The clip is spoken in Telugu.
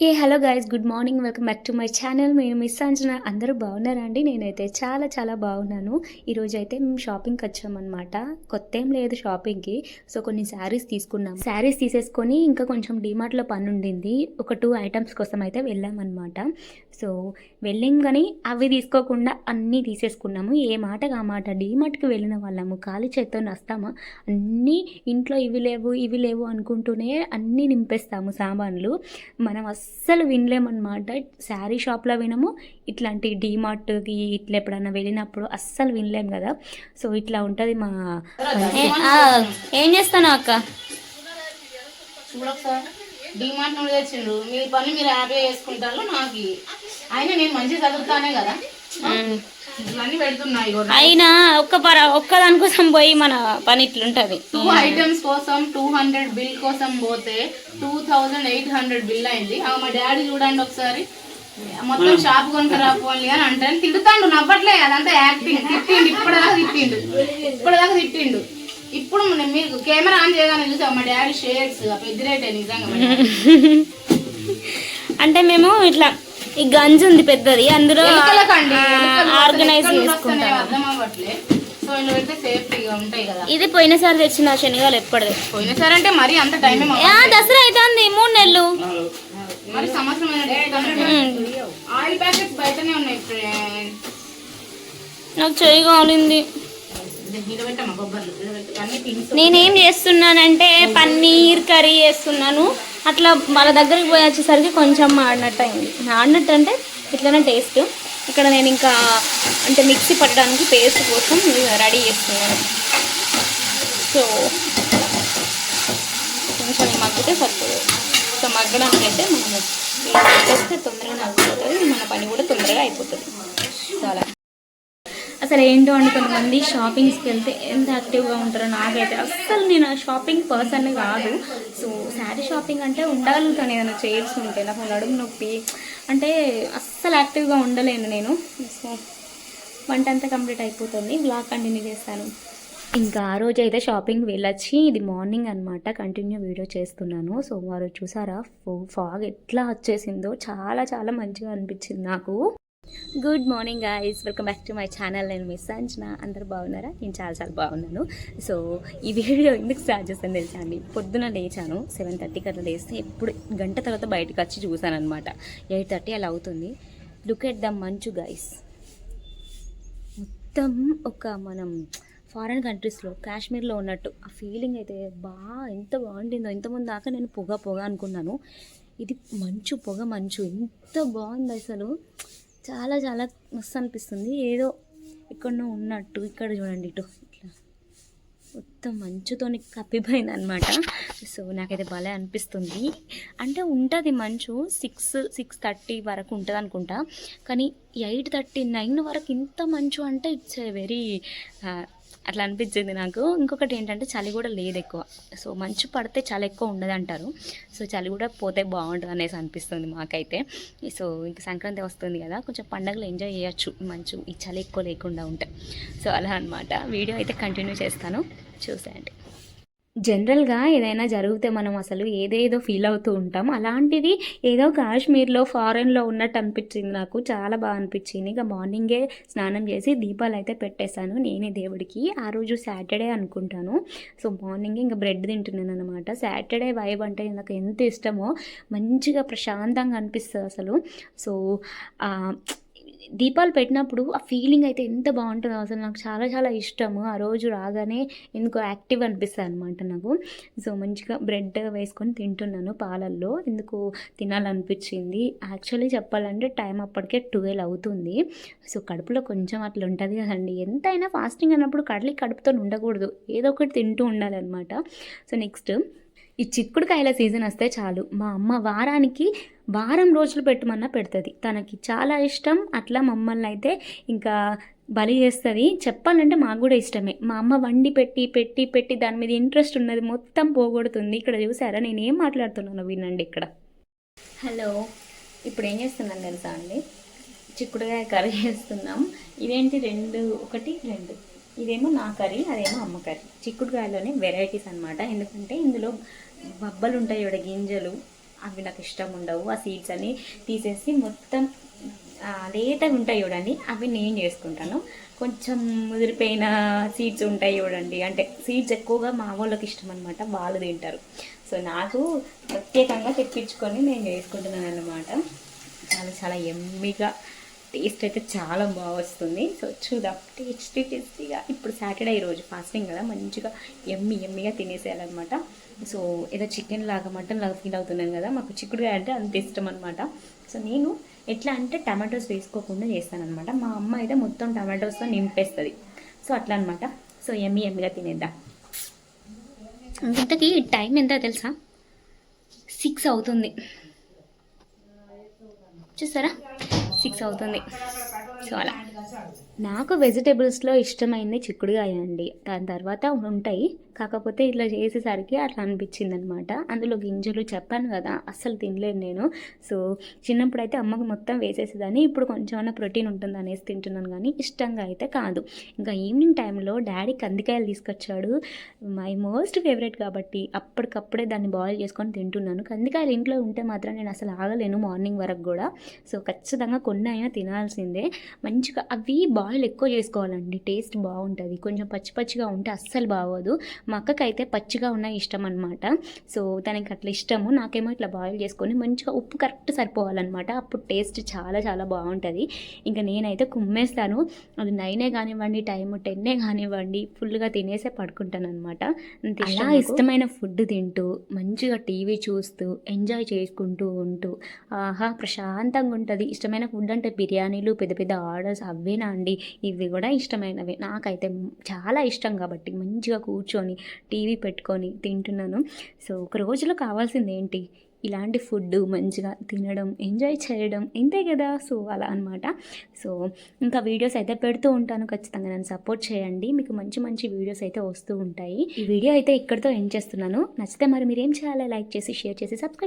A hello guys good morning welcome back to my channel నేను మిస్ అంజన అందరూ బాగున్నారా అండి? నేనైతే చాలా చాలా బాగున్నాను. ఈరోజు అయితే మేము షాపింగ్కి వచ్చామన్నమాట. కొత్త ఏం లేదు షాపింగ్కి సో కొన్ని శారీస్ తీసుకున్నాం శారీస్ తీసేసుకొని ఇంకా కొంచెం డిమార్ట్లో పని ఉండింది. ఒక టూ ఐటమ్స్ కోసం అయితే వెళ్ళామన్నమాట. సో వెళ్ళాం కానీ అవి తీసుకోకుండా అన్నీ తీసేసుకున్నాము. ఏ మాటగా ఆ మాట డిమార్ట్కి వెళ్ళిన వాళ్ళము. ఖాళీ చేత్తో నస్తామా? అన్నీ ఇంట్లో ఇవి లేవు ఇవి లేవు అనుకుంటూనే అన్నీ నింపేస్తాము సామాన్లు. మనం అస్సలు వినలేమన్నమాట. శారీ షాప్లో వినము ఇట్లాంటి డీమార్ట్కి ఇట్లా ఎప్పుడన్నా వెళ్ళినప్పుడు అస్సలు వినలేం కదా. సో ఇట్లా ఉంటుంది మా ఏం చేస్తాను అక్క? డిమార్ట్ నుండి తెచ్చిండు మీ పని మీరు హ్యాపీగా చేసుకుంటారు నాకు. అయినా నేను మంచిగా చదువుతానే కదా? అయినా ఒక్క పర ఒక్కదాని కోసం పోయి మన పని ఇట్లుంటుంది. టూ ఐటమ్స్ కోసం టూ హండ్రెడ్ బిల్ కోసం పోతే two thousand eight hundred bill అయింది. ఆ మా డాడీ చూడండి ఒకసారి. మొత్తం షాప్ కొనుక రాపోవాలి అని అంటే తిడుతాండు నవ్వట్లే అదంతా యాక్టింగ్ తిట్టిండు ఇప్పటిదాకా తిట్టిండు. ఇప్పటిదాకా తిట్టిండు. ఇప్పుడు మీకు కెమెరా ఆన్ చేయగానే చూసా మా డాడీ షేడ్స్ పెద్దిరేటే నిజంగా. అంటే మేము ఇట్లా ఈ గంజి ఉంది పెద్దది. అందులో ఆర్గనైజ్ ఎక్కడ నుండి చేసుకుంటాం వస్తున్నాయో అర్థం అవ్వట్లే. సో ఇలా పెడితే సేఫ్టీగా ఉంటాయి కదా. ఇది పోయినసారి తెచ్చిన శనగలు ఎప్పటిది? పోయినసారి అంటే మరి అంత టైం దసరా అవుతుంది మూడు నెలలు. మరి సంవత్సరం ఆయిల్ ప్యాకెట్స్ బయటనే ఉన్నాయి ఫ్రెండ్ నాకు చెయ్యి కాలింది నేనేం చేస్తున్నానంటే పన్నీర్ కర్రీ చేస్తున్నాను. అట్లా వాళ్ళ దగ్గరికి పోయి వచ్చేసరికి కొంచెం ఆడినట్టు అయింది ఆడినట్టు అంటే ఇట్లనే టేస్ట్. ఇక్కడ నేను ఇంకా అంటే మిక్సీ పట్టడానికి పేస్ట్ కోసం రెడీ చేస్తున్నాను. సో కొంచెం మగ్గితే సరిపోదు. సో మగ్గడానికి అయితే మనం ఇలా తొందరగా మగ్గిపోతుంది మన పని కూడా తొందరగా అయిపోతుంది. చాలా. అసలు ఏంటో అని కొంతమంది షాపింగ్స్కి వెళ్తే ఎంత యాక్టివ్గా ఉంటారో నాకైతే అస్సలు నేను షాపింగ్ పర్సన్ కాదు. సో శారీ షాపింగ్ అంటే ఉండగలుగుతాను ఏదైనా చైర్స్ ఉంటే నాకు నడుము నొప్పి. అంటే అస్సలు యాక్టివ్గా ఉండలేను నేను. సో వంట అంతా కంప్లీట్ అయిపోతుంది. బ్లాగ్ కంటిన్యూ చేస్తాను. ఇంకా ఆ రోజు అయితే షాపింగ్ వెళ్ళొచ్చి ఇది మార్నింగ్ అనమాట కంటిన్యూ వీడియో చేస్తున్నాను. సో వారు చూసారా? ఫాగ్ ఎట్లా వచ్చేసిందో? చాలా చాలా మంచిగా అనిపించింది నాకు. Good morning guys welcome back to my channel నేను మిస్ అంచిన అందరు బాగున్నారా? నేను చాలా చాలా బాగున్నాను. సో ఈ వీడియో ఎందుకు స్టార్ట్ చేస్తాను తెలుసా అండి? పొద్దున లేచాను. సెవెన్ థర్టీకి అట్లా లేస్తే ఇప్పుడు గంట తర్వాత బయటకు వచ్చి చూసాను అనమాట ఎయిట్ థర్టీ అలా అవుతుంది. లుక్ ఎట్ ద మంచు గైస్ మొత్తం ఒక మనం ఫారెన్ కంట్రీస్లో కాశ్మీర్లో ఉన్నట్టు ఆ ఫీలింగ్ అయితే బాగా ఎంత బాగుంటుందో ఇంతకుముందు దాకా నేను పొగ పొగ అనుకున్నాను. ఇది మంచు పొగ మంచు. ఎంత బాగుంది అసలు. చాలా చాలా మస్తు అనిపిస్తుంది. ఏదో ఎక్కడనో ఉన్నట్టు ఇక్కడ చూడండి ఇటు ఇట్లా. మొత్తం మంచుతోని కప్పిపోయింది అనమాట సో నాకైతే భలే అనిపిస్తుంది. అంటే ఉంటుంది మంచు సిక్స్ సిక్స్ థర్టీ వరకు ఉంటుంది అనుకుంటా. కానీ ఎయిట్ థర్టీ నైన్ వరకు ఇంత మంచు అంటే ఇట్స్ వెరీ అట్లా అనిపించింది నాకు. ఇంకొకటి ఏంటంటే చలి కూడా లేదు ఎక్కువ. సో మంచు పడితే చాలా ఎక్కువ ఉండదు అంటారు. సో చలి కూడా పోతే బాగుంటుంది అనేసి అనిపిస్తుంది మాకైతే. సో ఇంక సంక్రాంతి వస్తుంది కదా కొంచెం పండగలు ఎంజాయ్ చేయొచ్చు. మంచు ఈ చలి ఎక్కువ లేకుండా ఉంటే. సో అలా అనమాట వీడియో అయితే కంటిన్యూ చేస్తాను. చూసేయండి. జనరల్గా ఏదైనా జరిగితే మనం అసలు ఏదేదో ఫీల్ అవుతూ ఉంటాం. అలాంటిది ఏదో కాశ్మీర్లో ఫారెన్లో ఉన్నట్టు అనిపించింది నాకు. చాలా బాగా అనిపించింది. ఇక మార్నింగే స్నానం చేసి దీపాలు అయితే పెట్టేశాను. నేనే దేవుడికి. ఆ రోజు సాటర్డే అనుకుంటాను. సో మార్నింగ్ ఇంకా బ్రెడ్ తింటున్నాను అనమాట సాటర్డే వైబ్ అంటే నాకు ఎంత ఇష్టమో మంచిగా ప్రశాంతంగా అనిపిస్తుంది అసలు. సో దీపాలు పెట్టినప్పుడు ఆ ఫీలింగ్ అయితే ఎంత బాగుంటుందో అసలు నాకు చాలా చాలా ఇష్టము. ఆ రోజు రాగానే ఎందుకో యాక్టివ్ అనిపిస్తుంది అనమాట నాకు. సో మంచిగా బ్రెడ్ వేసుకొని తింటున్నాను పాలల్లో. ఎందుకు తినాలనిపించింది. యాక్చువల్లీ చెప్పాలంటే టైం అప్పటికే ట్వెల్వ్ అవుతుంది. సో కడుపులో కొంచెం అట్లా ఉంటుంది కదండి. ఎంతైనా ఫాస్టింగ్ అన్నప్పుడు కడలి కడుపుతో ఉండకూడదు ఏదో ఒకటి తింటూ ఉండాలన్నమాట. సో నెక్స్ట్ ఈ చిక్కుడుకాయల సీజన్ వస్తే చాలు. మా అమ్మ వారానికి వారం రోజులు పెట్టమన్నా పెడుతుంది. తనకి చాలా ఇష్టం. అట్లా మమ్మల్ని అయితే ఇంకా బలి చేస్తుంది. చెప్పాలంటే మాకు కూడా ఇష్టమే. మా అమ్మ వండి పెట్టి పెట్టి పెట్టి దాని మీద ఇంట్రెస్ట్ ఉన్నది. మొత్తం పోగొడుతుంది. ఇక్కడ చూసారా? నేను ఏం మాట్లాడుతున్నాను వినండి ఇక్కడ. హలో. ఇప్పుడు ఏం చేస్తున్నాను తెలుసా అండి? చిక్కుడుకాయ కర్రీ చేస్తున్నాం. ఇదేంటి? రెండు ఒకటి రెండు. ఇదేమో నా కర్రీ అదేమో అమ్మ కర్రీ. చిక్కుడుకాయలోనే వెరైటీస్ అనమాట ఎందుకంటే ఇందులో బబ్బలు ఉంటాయి ఇక్కడ గింజలు. అవి నాకు ఇష్టం ఉండవు. ఆ సీడ్స్ అని తీసేసి మొత్తం లేతగా లేతవి ఉంటాయి చూడండి అవి నేను చేసుకుంటాను. కొంచెం ముదిరిపోయిన సీడ్స్ ఉంటాయి చూడండి. అంటే సీడ్స్ ఎక్కువగా మా వాళ్ళకి ఇష్టం అనమాట వాళ్ళు తింటారు. సో నాకు ప్రత్యేకంగా తెప్పించుకొని నేను చేసుకుంటున్నాను అనమాట చాలా చాలా ఎమ్మిగా టేస్ట్ అయితే చాలా బాగా వస్తుంది. సో చూద్దాం. టేస్టీ టేస్టీగా. ఇప్పుడు సాటర్డే ఈరోజు ఫాస్టింగ్ కదా మంచిగా ఎమ్మి ఎమ్మిగా తినేసేయాలన్నమాట. సో ఏదో చికెన్ లాగా మటన్ లాగా ఫీల్ అవుతున్నాను కదా మాకు చిక్కుడుగా అంటే అంత ఇష్టం అనమాట సో నేను ఎట్లా అంటే టమాటోస్ వేసుకోకుండా చేస్తానమాట మా అమ్మ అయితే మొత్తం టమాటోస్తో నింపేస్తుంది. సో అట్లా అనమాట సో ఎమ్మి ఎమ్మిగా తినేద్దాం. ఇంతకీ టైం ఎంత తెలుసా? సిక్స్ అవుతుంది. చూసారా సిక్స్ అవుతుంది. సో అలా. నాకు వెజిటేబుల్స్లో ఇష్టమైంది చిక్కుడుగాయ అండి దాని తర్వాత ఉంటాయి. కాకపోతే ఇట్లా చేసేసరికి అట్లా అనిపించింది అనమాట అందులో గింజలు చెప్పాను కదా అస్సలు తినలేను నేను. సో చిన్నప్పుడు అయితే అమ్మకు మొత్తం వేసేసేదాన్ని. ఇప్పుడు కొంచెం ప్రోటీన్ ఉంటుంది అనేసి తింటున్నాను కానీ ఇష్టంగా అయితే కాదు. ఇంకా ఈవినింగ్ టైంలో డాడీ కందికాయలు తీసుకొచ్చాడు. మై మోస్ట్ ఫేవరెట్ కాబట్టి అప్పటికప్పుడే దాన్ని బాయిల్ చేసుకొని తింటున్నాను. కందికాయలు ఇంట్లో ఉంటే మాత్రం నేను అసలు ఆగలేను మార్నింగ్ వరకు కూడా. సో ఖచ్చితంగా కొన్ని అయినా తినాల్సిందే. మంచిగా అవి బా బాయిల్ ఎక్కువ చేసుకోవాలండి. టేస్ట్ బాగుంటుంది. కొంచెం పచ్చి పచ్చిగా ఉంటే అస్సలు బాగోదు. మా అక్కకైతే పచ్చిగా ఉన్న ఇష్టం అనమాట సో తనకి అట్లా ఇష్టము. నాకేమో ఇట్లా బాయిల్ చేసుకొని మంచిగా ఉప్పు కరెక్ట్ సరిపోవాలన్నమాట. అప్పుడు టేస్ట్ చాలా చాలా బాగుంటుంది. ఇంకా నేనైతే కుమ్మేస్తాను. అది నైనే కానివ్వండి టైం టెన్నే కానివ్వండి ఫుల్గా తినేసే పడుకుంటాను అనమాట అలా ఇష్టమైన ఫుడ్ తింటూ మంచిగా టీవీ చూస్తూ ఎంజాయ్ చేసుకుంటూ ఉంటూ ఆహా ప్రశాంతంగా ఉంటుంది. ఇష్టమైన ఫుడ్ అంటే బిర్యానీలు పెద్ద పెద్ద ఆర్డర్స్ అవేనా అండి? ఇవి కూడా ఇష్టమైనవి. నాకైతే చాలా ఇష్టం కాబట్టి మంచిగా కూర్చొని టీవీ పెట్టుకొని తింటున్నాను. సో ఒక రోజులో కావాల్సింది ఏంటి? ఇలాంటి ఫుడ్ మంచిగా తినడం ఎంజాయ్ చేయడం ఇంతే కదా? సో అలా అనమాట సో ఇంకా వీడియోస్ అయితే పెడుతూ ఉంటాను. ఖచ్చితంగా నన్ను సపోర్ట్ చేయండి. మీకు మంచి మంచి వీడియోస్ అయితే వస్తూ ఉంటాయి. ఈ వీడియో అయితే ఇక్కడితో ఎండ్ చేస్తున్నాను. నచ్చితే మరి మీరు ఏం చేయాలి? లైక్ చేసి షేర్ చేసి సబ్స్క్రైబ్